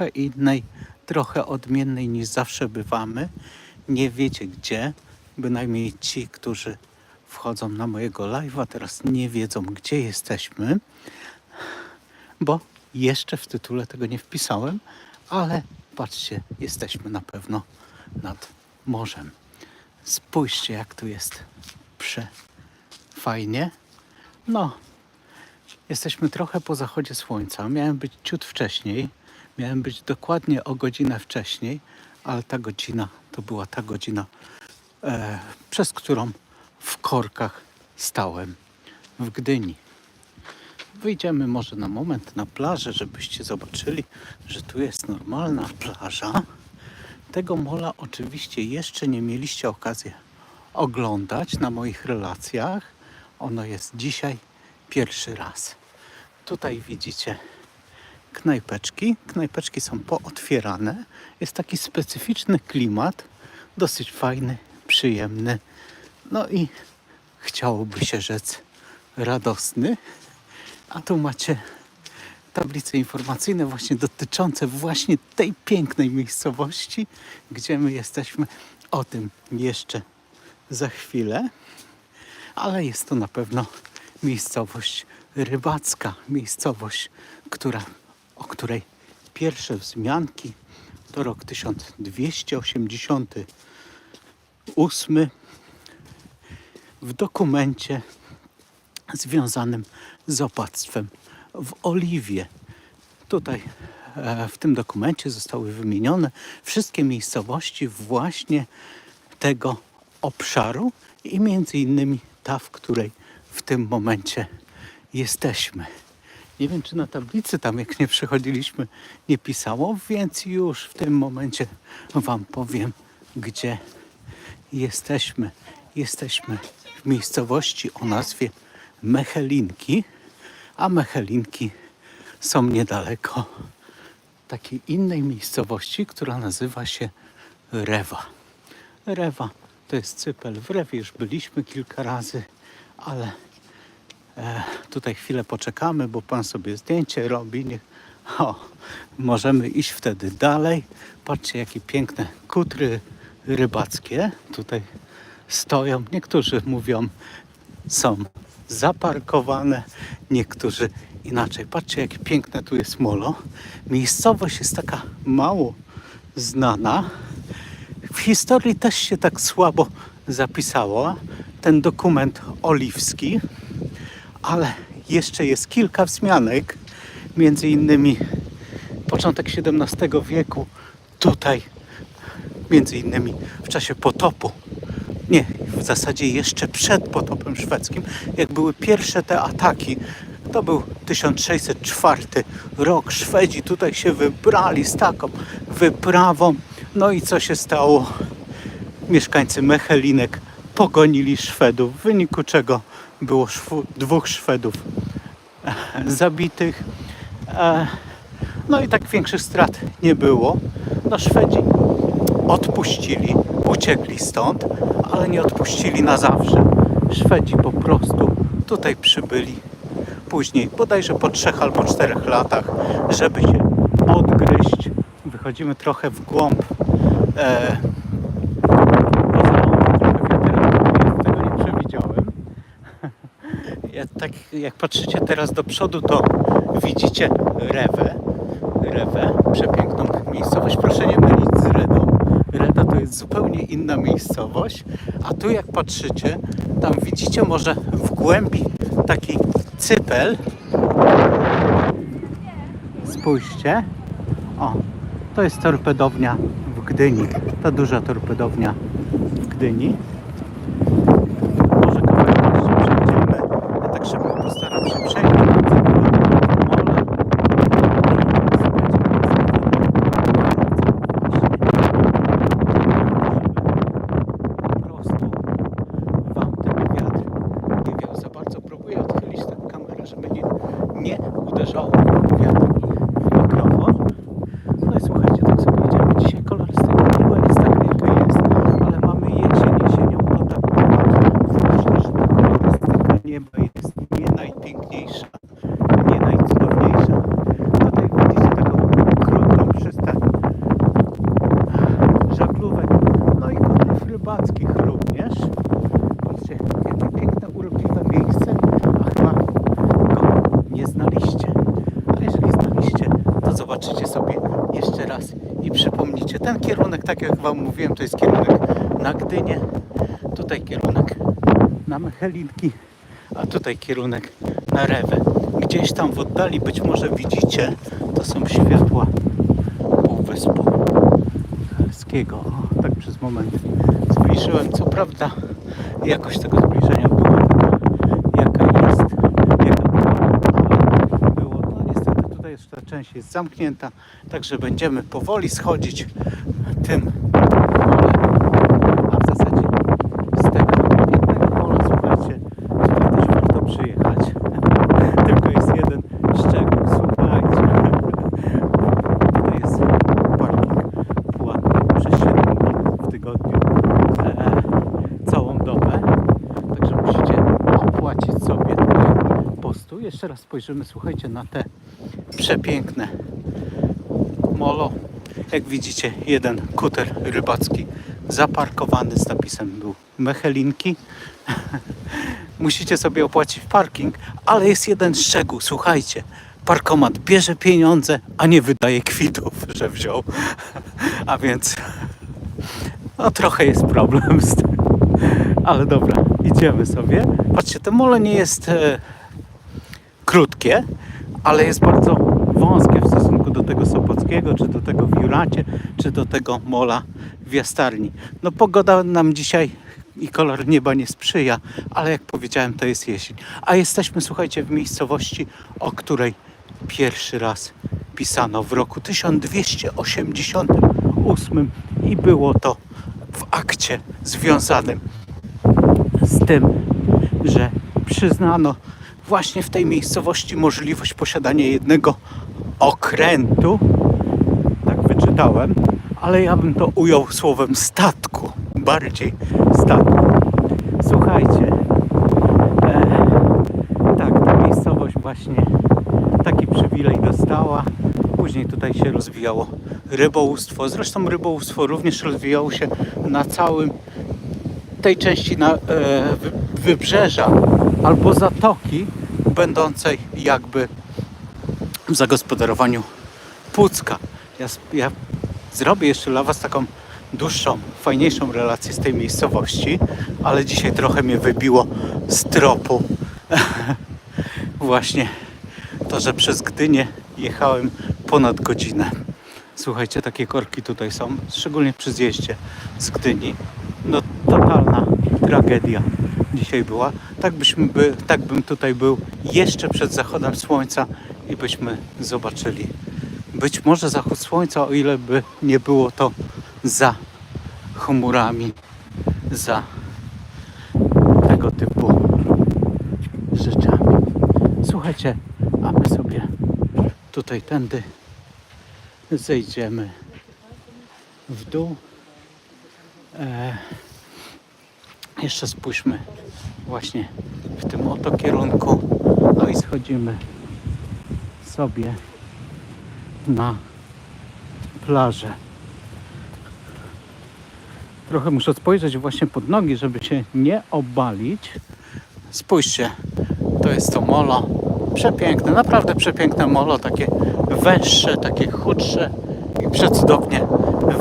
trochę innej, trochę odmiennej niż zawsze bywamy. Nie wiecie gdzie, bynajmniej ci, którzy wchodzą na mojego live'a, teraz nie wiedzą gdzie jesteśmy, bo jeszcze w tytule tego nie wpisałem, ale patrzcie, jesteśmy na pewno nad morzem. Spójrzcie, jak tu jest przefajnie. No, jesteśmy trochę po zachodzie słońca. Miałem być ciut wcześniej, miałem być dokładnie o godzinę wcześniej, ale ta godzina to była ta godzina, e, przez którą w korkach stałem w Gdyni. Wyjdziemy może na moment na plażę, żebyście zobaczyli, że tu jest normalna plaża. Tego mola oczywiście jeszcze nie mieliście okazji oglądać na moich relacjach. Ono jest dzisiaj pierwszy raz. Tutaj widzicie knajpeczki. Knajpeczki są pootwierane. Jest taki specyficzny klimat, dosyć fajny, przyjemny. No i chciałoby się rzec radosny. A tu macie tablice informacyjne właśnie dotyczące właśnie tej pięknej miejscowości, gdzie my jesteśmy. O tym jeszcze za chwilę, ale jest to na pewno miejscowość rybacka, miejscowość, która, o której pierwsze wzmianki to rok 1288 w dokumencie związanym z opactwem w Oliwie. Tutaj e, w tym dokumencie zostały wymienione wszystkie miejscowości właśnie tego obszaru i między innymi ta, w której w tym momencie jesteśmy. Nie wiem, czy na tablicy tam, jak nie przechodziliśmy, nie pisało, więc już w tym momencie Wam powiem, gdzie jesteśmy. Jesteśmy w miejscowości o nazwie Mechelinki, a Mechelinki są niedaleko takiej innej miejscowości, która nazywa się Rewa. Rewa to jest cypel. W Rewie już byliśmy kilka razy, ale tutaj chwilę poczekamy, bo pan sobie zdjęcie robi. O, możemy iść wtedy dalej. Patrzcie, jakie piękne kutry rybackie tutaj stoją. Niektórzy mówią, są zaparkowane, niektórzy inaczej. Patrzcie, jakie piękne tu jest molo. Miejscowość jest taka mało znana. W historii też się tak słabo zapisało ten dokument oliwski, ale jeszcze jest kilka wzmianek, między innymi początek XVII wieku tutaj, między innymi w czasie potopu nie, w zasadzie jeszcze przed potopem szwedzkim, jak były pierwsze te ataki. To był 1604 rok. Szwedzi tutaj się wybrali z taką wyprawą. No i co się stało? Mieszkańcy Mechelinek pogonili Szwedów, w wyniku czego było dwóch Szwedów zabitych. E, no i tak większych strat nie było. No Szwedzi odpuścili, uciekli stąd, ale nie odpuścili na zawsze. Szwedzi po prostu tutaj przybyli później, bodajże po trzech albo czterech latach, żeby się odgryźć. Wychodzimy trochę w głąb. E, poza trochę wiaterem, tego nie przewidziałem. Ja, tak jak patrzycie teraz do przodu, to widzicie rewę. Rewę, przepiękną miejscowość. Proszę nie mylić z Redą. Reda to jest zupełnie inna miejscowość, a tu jak patrzycie, tam widzicie może w głębi taki cypel. Spójrzcie. O, to jest torpedownia w Gdyni. Ta duża torpedownia w Gdyni. Może kawałek jeszcze przejdziemy. Ja tak szybko postaram się przejść. Po prostu wam ten wiatr nie wiał za bardzo. Próbuję odchylić tę kamerę, żeby nie, nie uderzało wiatr w mikrofon. No i słuchajcie, tak sobie idziemy. Dzisiaj kolorystyka nieba jest taka jaka jest, ale mamy jesień, jesień sobie jeszcze raz i przypomnijcie. Ten kierunek, tak jak Wam mówiłem, to jest kierunek na Gdynię. Tutaj kierunek na Mechelinki, a tutaj kierunek na Rewę. Gdzieś tam w oddali być może widzicie, to są światła Półwyspu Helskiego. O, tak przez moment zbliżyłem. Co prawda jakość tego zbliżenia była jaka jest, jaka było. No niestety tutaj jeszcze ta część jest zamknięta, także będziemy powoli schodzić tym a w zasadzie z tego pięknego pola, słuchajcie, tutaj też warto przyjechać. Tylko jest jeden szczegół, słuchajcie. Tutaj jest parking płatny przez 7 dni w tygodniu, e, całą dobę. Także musicie opłacić sobie tutaj postu. Jeszcze raz spojrzymy, słuchajcie, na te przepiękne molo. Jak widzicie, jeden kuter rybacki zaparkowany z napisem był Mechelinki. Musicie sobie opłacić parking, ale jest jeden szczegół, słuchajcie. Parkomat bierze pieniądze, a nie wydaje kwitów, że wziął. A więc no trochę jest problem z tym. Ale dobra, idziemy sobie. Patrzcie, to molo nie jest e, krótkie, ale jest bardzo wąskie do tego Sopockiego, czy do tego w czy do tego mola w Jastarni. No pogoda nam dzisiaj i kolor nieba nie sprzyja, ale jak powiedziałem, to jest jesień. A jesteśmy, słuchajcie, w miejscowości, o której pierwszy raz pisano w roku 1288 i było to w akcie związanym z tym, że przyznano właśnie w tej miejscowości możliwość posiadania jednego okrętu. Tak wyczytałem, ale ja bym to ujął słowem statku. Bardziej statku. Słuchajcie, e, tak, ta miejscowość właśnie taki przywilej dostała. Później tutaj się rozwijało rybołówstwo. Zresztą rybołówstwo również rozwijało się na całym tej części na, e, wy, wybrzeża albo zatoki, będącej jakby zagospodarowaniu Pucka. Ja, ja zrobię jeszcze dla Was taką dłuższą, fajniejszą relację z tej miejscowości, ale dzisiaj trochę mnie wybiło z tropu. Właśnie to, że przez Gdynię jechałem ponad godzinę. Słuchajcie, takie korki tutaj są, szczególnie przy zjeździe z Gdyni. No totalna tragedia dzisiaj była. Tak, byśmy by, tak bym tutaj był jeszcze przed zachodem słońca i byśmy zobaczyli być może zachód słońca, o ile by nie było to za chmurami, za tego typu rzeczami. Słuchajcie, a my sobie tutaj tędy zejdziemy w dół. E, jeszcze spójrzmy właśnie w tym oto kierunku. No i schodzimy sobie na plażę. Trochę muszę spojrzeć właśnie pod nogi, żeby się nie obalić. Spójrzcie, to jest to molo. Przepiękne, naprawdę przepiękne molo, takie węższe, takie chudsze i przecudownie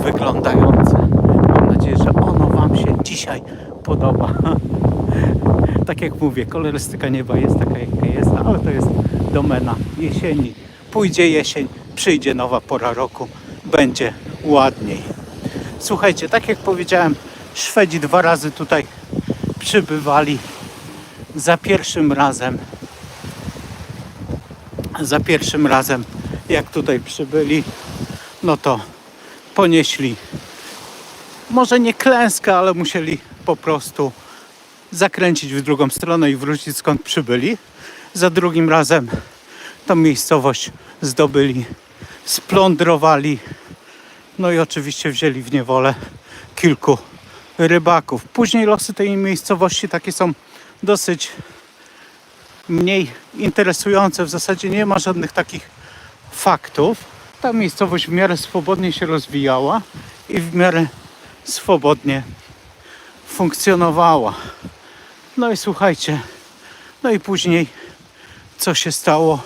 wyglądające. Mam nadzieję, że ono Wam się dzisiaj podoba. tak jak mówię, kolorystyka nieba jest taka, jest, ale to jest domena jesieni. Pójdzie jesień, przyjdzie nowa pora roku, będzie ładniej. Słuchajcie, tak jak powiedziałem, Szwedzi dwa razy tutaj przybywali. Za pierwszym razem, za pierwszym razem, jak tutaj przybyli, no to ponieśli może nie klęskę, ale musieli po prostu zakręcić w drugą stronę i wrócić skąd przybyli. Za drugim razem tą miejscowość zdobyli, splądrowali, no i oczywiście wzięli w niewolę kilku rybaków. Później losy tej miejscowości takie są dosyć mniej interesujące. W zasadzie nie ma żadnych takich faktów. Ta miejscowość w miarę swobodnie się rozwijała i w miarę swobodnie funkcjonowała. No i słuchajcie, no i później co się stało?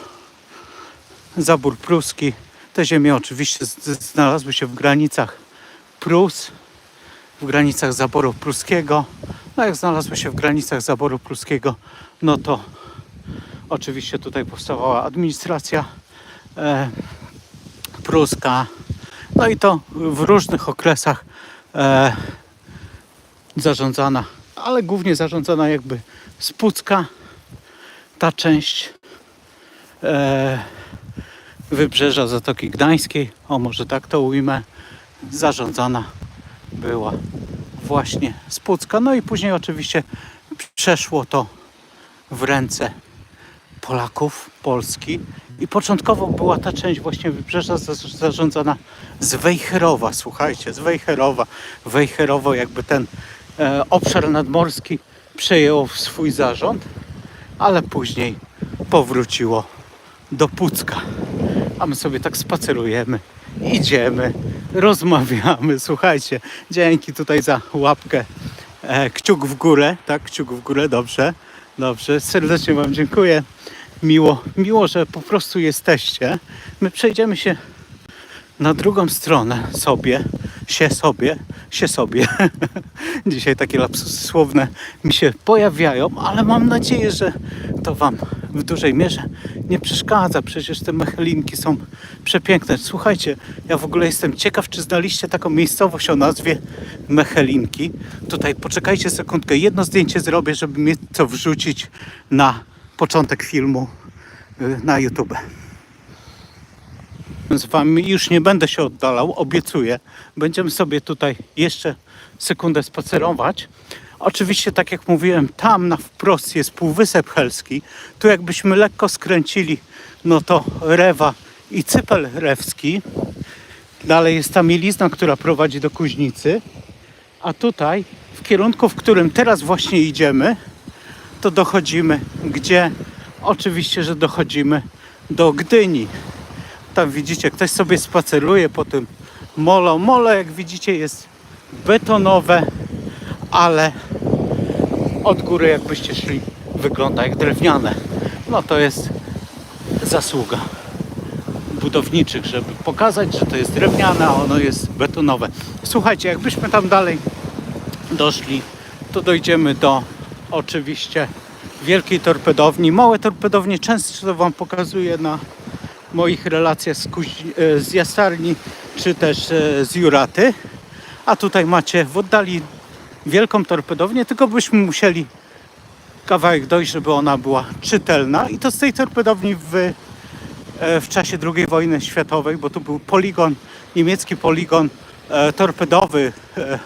Zabór pruski Te ziemie oczywiście znalazły się w granicach Prus, w granicach zaboru pruskiego. No jak znalazły się w granicach zaboru pruskiego, no to oczywiście tutaj powstawała administracja e, pruska. No i to w różnych okresach e, zarządzana, ale głównie zarządzana jakby z Pucka. Ta część e, wybrzeża Zatoki Gdańskiej, o może tak to ujmę, zarządzana była właśnie z Pucka. No i później oczywiście przeszło to w ręce Polaków, Polski. I początkowo była ta część właśnie wybrzeża za- zarządzana z Wejherowa, słuchajcie, z Wejherowa. Wejherowo jakby ten e, obszar nadmorski przejęło w swój zarząd, ale później powróciło do Pucka. A my sobie tak spacerujemy, idziemy, rozmawiamy. Słuchajcie, dzięki tutaj za łapkę. E, kciuk w górę, tak, kciuk w górę, dobrze, dobrze. Serdecznie Wam dziękuję. Miło, miło, że po prostu jesteście. My przejdziemy się na drugą stronę sobie, się sobie, się sobie. Dzisiaj takie lapsusy słowne mi się pojawiają, ale mam nadzieję, że to Wam w dużej mierze nie przeszkadza. Przecież te mechelinki są przepiękne. Słuchajcie, ja w ogóle jestem ciekaw, czy znaliście taką miejscowość o nazwie Mechelinki. Tutaj poczekajcie sekundkę, jedno zdjęcie zrobię, żeby mieć co wrzucić na początek filmu y, na YouTube z Wami już nie będę się oddalał, obiecuję. Będziemy sobie tutaj jeszcze sekundę spacerować. Oczywiście, tak jak mówiłem, tam na wprost jest Półwysep Helski. Tu jakbyśmy lekko skręcili, no to Rewa i Cypel Rewski. Dalej jest ta mielizna, która prowadzi do Kuźnicy. A tutaj, w kierunku, w którym teraz właśnie idziemy, to dochodzimy, gdzie oczywiście, że dochodzimy do Gdyni. Tam widzicie, ktoś sobie spaceruje po tym molo. Molo, jak widzicie, jest betonowe, ale od góry, jakbyście szli, wygląda jak drewniane. No to jest zasługa budowniczych, żeby pokazać, że to jest drewniane, a ono jest betonowe. Słuchajcie, jakbyśmy tam dalej doszli, to dojdziemy do oczywiście wielkiej torpedowni. Małe torpedownie często Wam pokazuję na moich relacjach z, e, z Jastarni czy też e, z Juraty. A tutaj macie w oddali wielką torpedownię, tylko byśmy musieli kawałek dojść, żeby ona była czytelna. I to z tej torpedowni w, e, w czasie II wojny światowej, bo tu był poligon, niemiecki poligon e, torpedowy. E,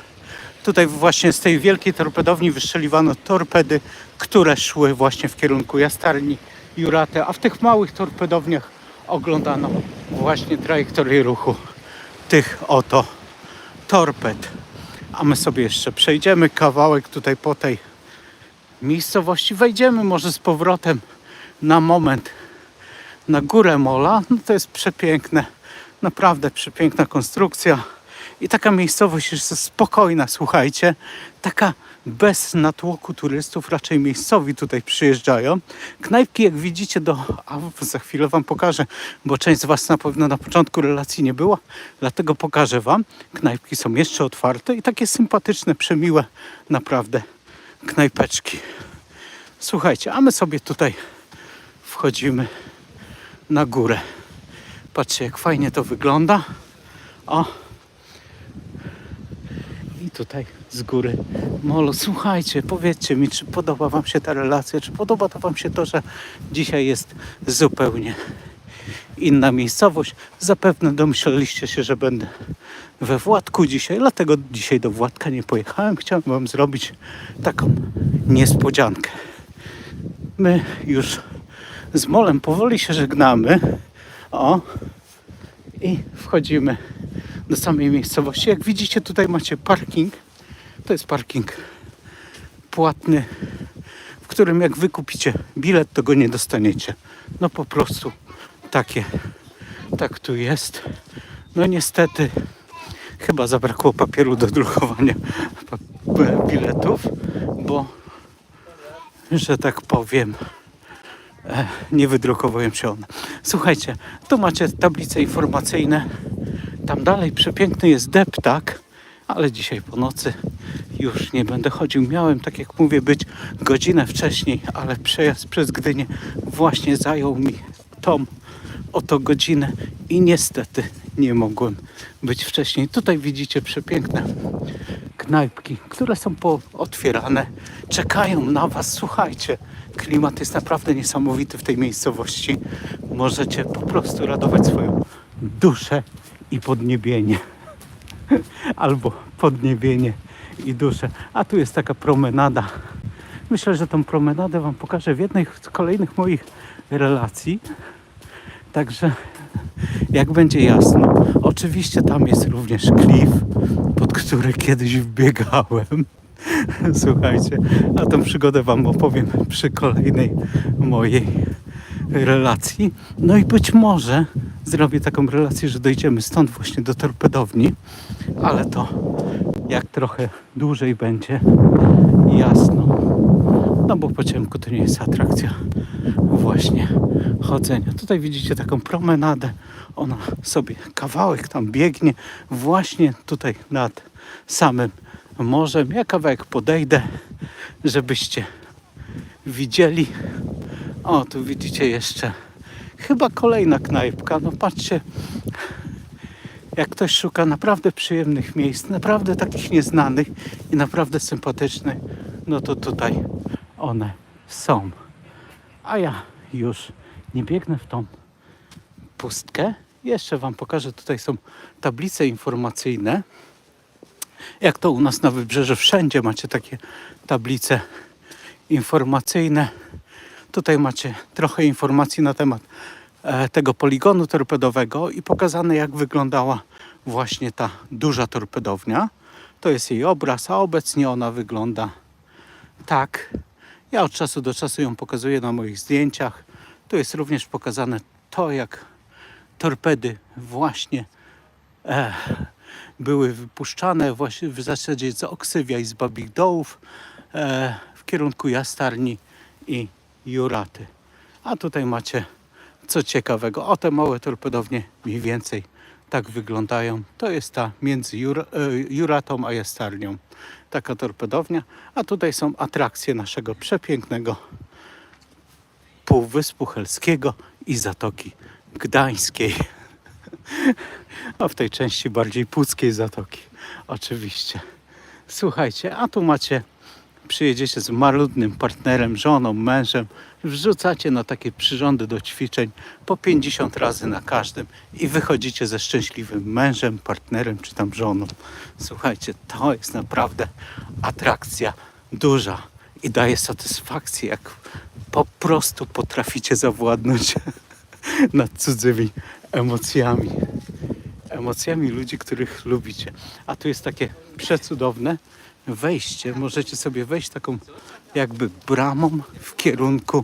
tutaj właśnie z tej wielkiej torpedowni wystrzeliwano torpedy, które szły właśnie w kierunku Jastarni, Juraty, a w tych małych torpedowniach oglądano właśnie trajektorię ruchu tych oto torped. A my sobie jeszcze przejdziemy kawałek tutaj po tej miejscowości. Wejdziemy może z powrotem na moment na górę Mola. No to jest przepiękne, naprawdę przepiękna konstrukcja. I taka miejscowość jest spokojna, słuchajcie. Taka bez natłoku turystów, raczej miejscowi tutaj przyjeżdżają. Knajpki, jak widzicie, do. A za chwilę Wam pokażę, bo część z Was na pewno na początku relacji nie była, dlatego pokażę Wam. Knajpki są jeszcze otwarte i takie sympatyczne, przemiłe, naprawdę knajpeczki. Słuchajcie, a my sobie tutaj wchodzimy na górę. Patrzcie, jak fajnie to wygląda. O! Tutaj z góry molo. Słuchajcie, powiedzcie mi, czy podoba Wam się ta relacja, czy podoba to Wam się to, że dzisiaj jest zupełnie inna miejscowość. Zapewne domyśleliście się, że będę we Władku dzisiaj, dlatego dzisiaj do Władka nie pojechałem. Chciałem Wam zrobić taką niespodziankę. My już z Molem powoli się żegnamy. O, i wchodzimy do samej miejscowości. Jak widzicie, tutaj macie parking. To jest parking płatny, w którym jak wykupicie bilet, to go nie dostaniecie. No po prostu takie, tak tu jest. No niestety, chyba zabrakło papieru do drukowania biletów, bo, że tak powiem, e, nie wydrukowują się one. Słuchajcie, tu macie tablice informacyjne. Tam dalej przepiękny jest deptak, ale dzisiaj po nocy już nie będę chodził. Miałem, tak jak mówię, być godzinę wcześniej, ale przejazd przez Gdynię właśnie zajął mi tą oto godzinę i niestety nie mogłem być wcześniej. Tutaj widzicie przepiękne knajpki, które są pootwierane, czekają na Was. Słuchajcie, klimat jest naprawdę niesamowity w tej miejscowości. Możecie po prostu radować swoją duszę i podniebienie. Albo podniebienie i duszę. A tu jest taka promenada. Myślę, że tą promenadę Wam pokażę w jednej z kolejnych moich relacji. Także jak będzie jasno, oczywiście tam jest również klif, pod który kiedyś wbiegałem. Słuchajcie, a tą przygodę Wam opowiem przy kolejnej mojej relacji. No i być może zrobię taką relację, że dojdziemy stąd właśnie do torpedowni, ale to jak trochę dłużej będzie jasno. No bo po ciemku to nie jest atrakcja właśnie chodzenia. Tutaj widzicie taką promenadę. Ona sobie kawałek tam biegnie właśnie tutaj nad samym morzem. Ja kawałek podejdę, żebyście widzieli. O, tu widzicie jeszcze chyba kolejna knajpka. No patrzcie, jak ktoś szuka naprawdę przyjemnych miejsc, naprawdę takich nieznanych i naprawdę sympatycznych, no to tutaj one są. A ja już nie biegnę w tą pustkę. Jeszcze Wam pokażę, tutaj są tablice informacyjne. Jak to u nas na wybrzeży, wszędzie macie takie tablice informacyjne. Tutaj macie trochę informacji na temat e, tego poligonu torpedowego i pokazane jak wyglądała właśnie ta duża torpedownia. To jest jej obraz, a obecnie ona wygląda tak. Ja od czasu do czasu ją pokazuję na moich zdjęciach. Tu jest również pokazane to, jak torpedy właśnie e, były wypuszczane właśnie w zasadzie z Oksywia i z Babich Dołów e, w kierunku Jastarni i Juraty. A tutaj macie co ciekawego. O te małe torpedownie mniej więcej tak wyglądają. To jest ta między Jur, e, Juratą a Jastarnią. Taka torpedownia. A tutaj są atrakcje naszego przepięknego Półwyspu Helskiego i Zatoki Gdańskiej. A w tej części bardziej puckiej Zatoki. Oczywiście. Słuchajcie, a tu macie przyjedziecie z marudnym partnerem, żoną, mężem, wrzucacie na takie przyrządy do ćwiczeń po 50 razy na każdym i wychodzicie ze szczęśliwym mężem, partnerem czy tam żoną. Słuchajcie, to jest naprawdę atrakcja duża i daje satysfakcję, jak po prostu potraficie zawładnąć nad cudzymi emocjami. Emocjami ludzi, których lubicie. A tu jest takie przecudowne wejście. Możecie sobie wejść taką jakby bramą w kierunku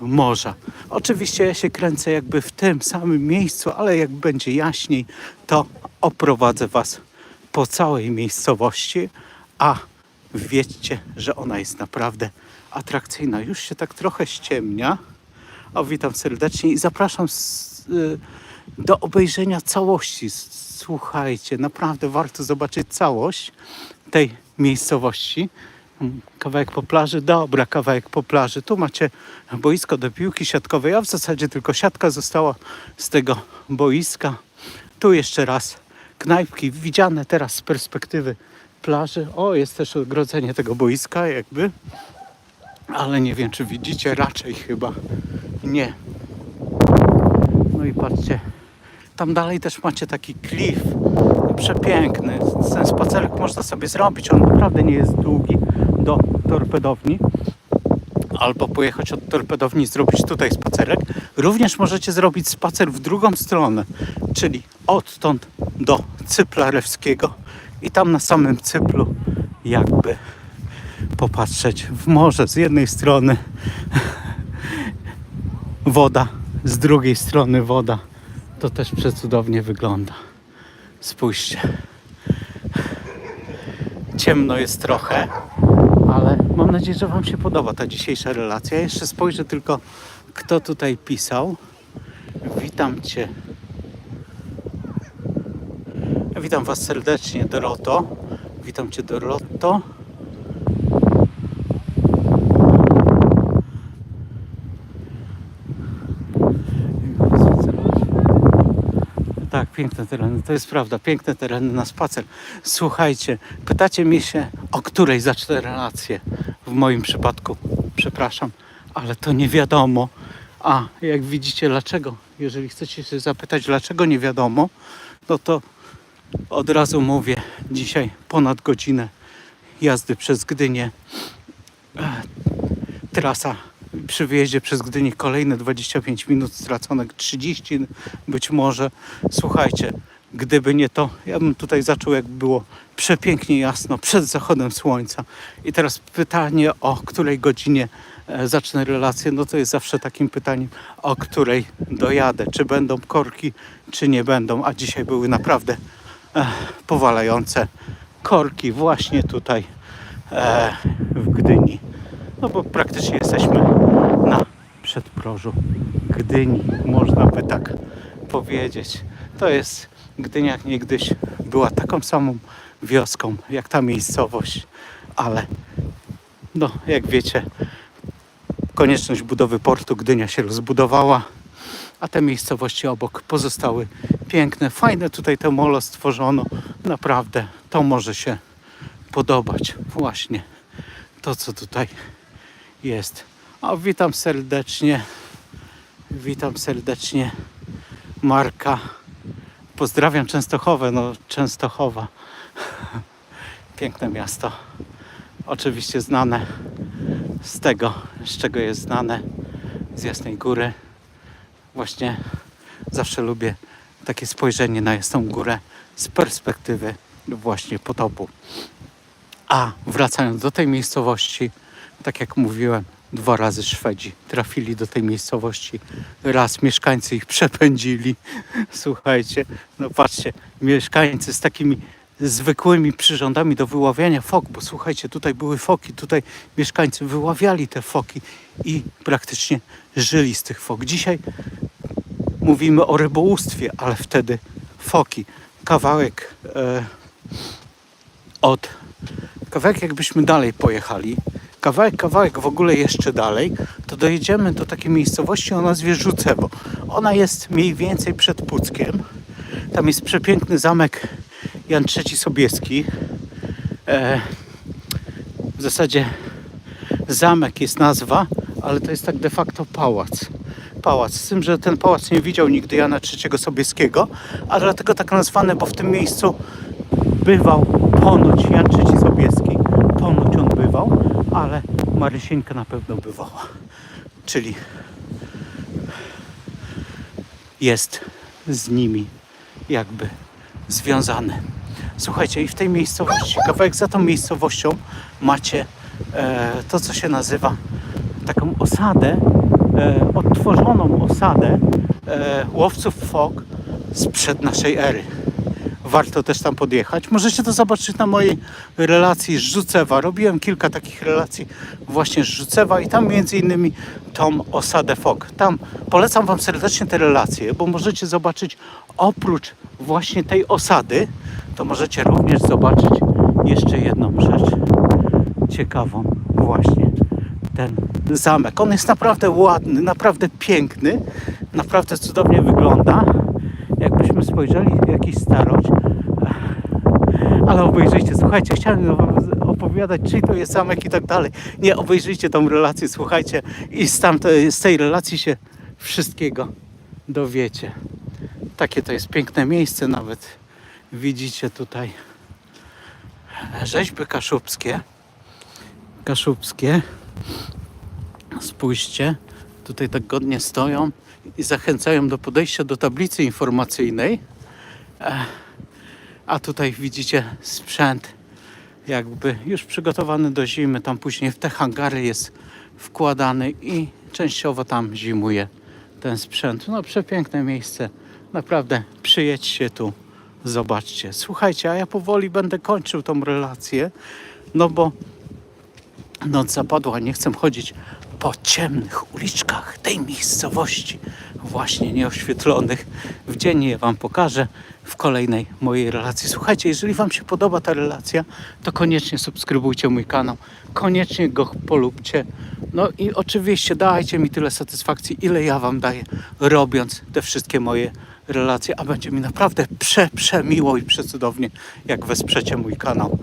morza. Oczywiście ja się kręcę jakby w tym samym miejscu, ale jak będzie jaśniej, to oprowadzę Was po całej miejscowości, a wiedzcie, że ona jest naprawdę atrakcyjna. Już się tak trochę ściemnia. O, witam serdecznie i zapraszam z, y, do obejrzenia całości. Słuchajcie, naprawdę warto zobaczyć całość tej miejscowości. Kawałek po plaży, dobra, kawałek po plaży. Tu macie boisko do piłki siatkowej, a w zasadzie tylko siatka została z tego boiska. Tu jeszcze raz knajpki widziane teraz z perspektywy plaży. O, jest też ogrodzenie tego boiska, jakby. Ale nie wiem, czy widzicie, raczej chyba nie. No i patrzcie, tam dalej też macie taki klif przepiękny. Ten spacerek można sobie zrobić, on naprawdę nie jest długi do torpedowni. Albo pojechać od torpedowni zrobić tutaj spacerek. Również możecie zrobić spacer w drugą stronę, czyli odtąd do Cyplarewskiego i tam na samym Cyplu jakby popatrzeć w morze z jednej strony woda, z drugiej strony woda. To też przecudownie wygląda. Spójrzcie. Ciemno jest trochę, ale mam nadzieję, że Wam się podoba ta dzisiejsza relacja. Ja jeszcze spojrzę tylko kto tutaj pisał. Witam Cię. Witam Was serdecznie, Doroto. Witam Cię, Doroto. Tak, piękne tereny, to jest prawda, piękne tereny na spacer. Słuchajcie, pytacie mnie się, o której zacznę relację. W moim przypadku, przepraszam, ale to nie wiadomo. A jak widzicie, dlaczego? Jeżeli chcecie się zapytać, dlaczego nie wiadomo, no to od razu mówię, dzisiaj ponad godzinę jazdy przez Gdynię. Trasa przy wyjeździe przez Gdynię kolejne 25 minut stracone, 30 być może. Słuchajcie, gdyby nie to, ja bym tutaj zaczął jak było przepięknie jasno przed zachodem słońca. I teraz pytanie, o której godzinie e, zacznę relację, no to jest zawsze takim pytaniem, o której dojadę. Czy będą korki, czy nie będą. A dzisiaj były naprawdę e, powalające korki właśnie tutaj e, w Gdyni. No bo praktycznie jesteśmy przedprożu Gdyni, można by tak powiedzieć. To jest Gdynia niegdyś była taką samą wioską jak ta miejscowość, ale no jak wiecie, konieczność budowy portu Gdynia się rozbudowała, a te miejscowości obok pozostały piękne, fajne tutaj to molo stworzono, naprawdę to może się podobać właśnie to co tutaj jest. O, witam serdecznie. Witam serdecznie Marka. Pozdrawiam Częstochowę, no Częstochowa. Piękne miasto. Oczywiście znane z tego, z czego jest znane, z Jasnej Góry. Właśnie zawsze lubię takie spojrzenie na Jasną Górę z perspektywy właśnie potopu. A wracając do tej miejscowości, tak jak mówiłem, dwa razy Szwedzi trafili do tej miejscowości. Raz mieszkańcy ich przepędzili. Słuchajcie, no patrzcie, mieszkańcy z takimi zwykłymi przyrządami do wyławiania fok, bo słuchajcie, tutaj były foki, tutaj mieszkańcy wyławiali te foki i praktycznie żyli z tych fok. Dzisiaj mówimy o rybołówstwie, ale wtedy foki. Kawałek e, od kawałek jakbyśmy dalej pojechali, kawałek, kawałek w ogóle jeszcze dalej, to dojedziemy do takiej miejscowości o nazwie Rzucewo. Ona jest mniej więcej przed Puckiem. Tam jest przepiękny zamek Jan III Sobieski. E, w zasadzie zamek jest nazwa, ale to jest tak de facto pałac. Pałac. Z tym, że ten pałac nie widział nigdy Jana III Sobieskiego, a dlatego tak nazwane, bo w tym miejscu bywał ponoć Jan III Sobieski. Ponoć on bywał, ale Marysieńka na pewno bywała. Czyli jest z nimi jakby związany. Słuchajcie, i w tej miejscowości, kawałek za tą miejscowością macie e, to, co się nazywa taką osadę, e, odtworzoną osadę e, łowców fok sprzed naszej ery. Warto też tam podjechać. Możecie to zobaczyć na mojej relacji z Rzucewa. Robiłem kilka takich relacji właśnie z Rzucewa i tam między innymi tą osadę fok. Tam polecam Wam serdecznie te relacje, bo możecie zobaczyć oprócz właśnie tej osady, to możecie również zobaczyć jeszcze jedną rzecz ciekawą właśnie ten zamek. On jest naprawdę ładny, naprawdę piękny, naprawdę cudownie wygląda. Jakbyśmy spojrzeli w jakiś starość, ale obejrzyjcie, słuchajcie, chciałem opowiadać, czyj to jest zamek i tak dalej. Nie, obejrzyjcie tą relację, słuchajcie i z, tamtej, z tej relacji się wszystkiego dowiecie. Takie to jest piękne miejsce, nawet widzicie tutaj rzeźby kaszubskie. Kaszubskie. Spójrzcie, tutaj tak godnie stoją i zachęcają do podejścia do tablicy informacyjnej. A tutaj widzicie sprzęt jakby już przygotowany do zimy. Tam później w te hangary jest wkładany i częściowo tam zimuje ten sprzęt. No przepiękne miejsce. Naprawdę przyjedźcie tu, zobaczcie. Słuchajcie, a ja powoli będę kończył tą relację, no bo noc zapadła, nie chcę chodzić po ciemnych uliczkach tej miejscowości, właśnie nieoświetlonych. W dzień je Wam pokażę w kolejnej mojej relacji. Słuchajcie, jeżeli Wam się podoba ta relacja, to koniecznie subskrybujcie mój kanał, koniecznie go polubcie. No i oczywiście dajcie mi tyle satysfakcji, ile ja Wam daję, robiąc te wszystkie moje relacje, a będzie mi naprawdę prze, przemiło i przecudownie, jak wesprzecie mój kanał.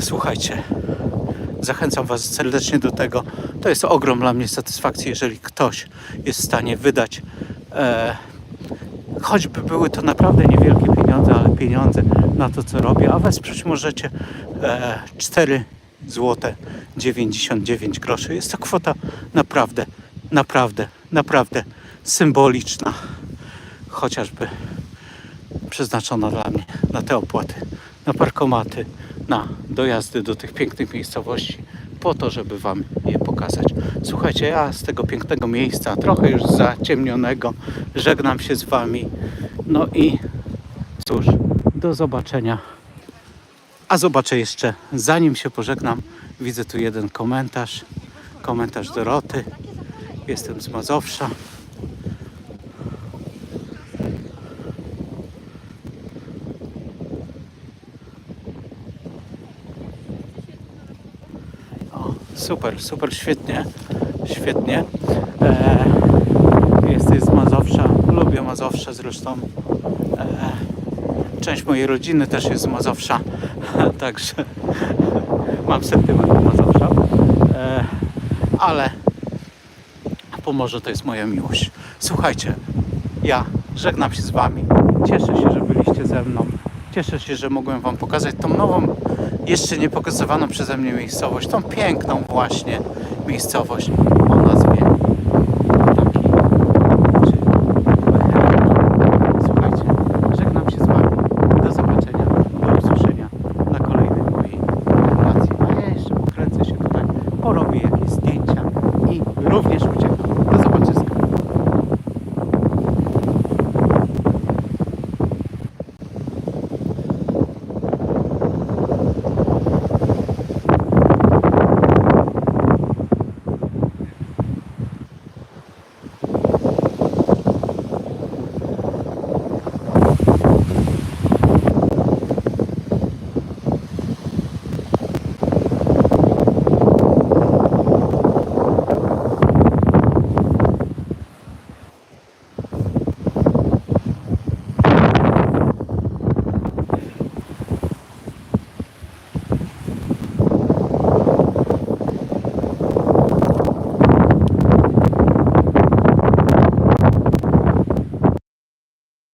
Słuchajcie, Zachęcam Was serdecznie do tego. To jest ogrom dla mnie satysfakcji, jeżeli ktoś jest w stanie wydać, e, choćby były to naprawdę niewielkie pieniądze, ale pieniądze na to, co robię, a wesprzeć możecie e, 4 złote 99 groszy. Jest to kwota naprawdę, naprawdę, naprawdę symboliczna. Chociażby przeznaczona dla mnie na te opłaty, na parkomaty, na dojazdy do tych pięknych miejscowości, po to, żeby Wam je pokazać. Słuchajcie, ja z tego pięknego miejsca, trochę już zaciemnionego, żegnam się z Wami. No i cóż, do zobaczenia. A zobaczę jeszcze, zanim się pożegnam, widzę tu jeden komentarz. Komentarz Doroty. Jestem z Mazowsza. O, super, super, świetnie, świetnie. E, jesteś z Mazowsza, lubię Mazowsze zresztą. E, część mojej rodziny też jest z Mazowsza, także mam sentyment do Mazowsza. E, ale Pomorze to jest moja miłość. Słuchajcie, ja żegnam się z Wami. Cieszę się, że byliście ze mną. Cieszę się, że mogłem Wam pokazać tą nową, jeszcze nie pokazywaną przeze mnie miejscowość, tą piękną właśnie miejscowość o nazwie Słuchajcie, żegnam się z Wami. Do zobaczenia, do usłyszenia na kolejnej mojej relacji. A ja jeszcze pokręcę się tutaj, porobię jakieś zdjęcia i również udzielę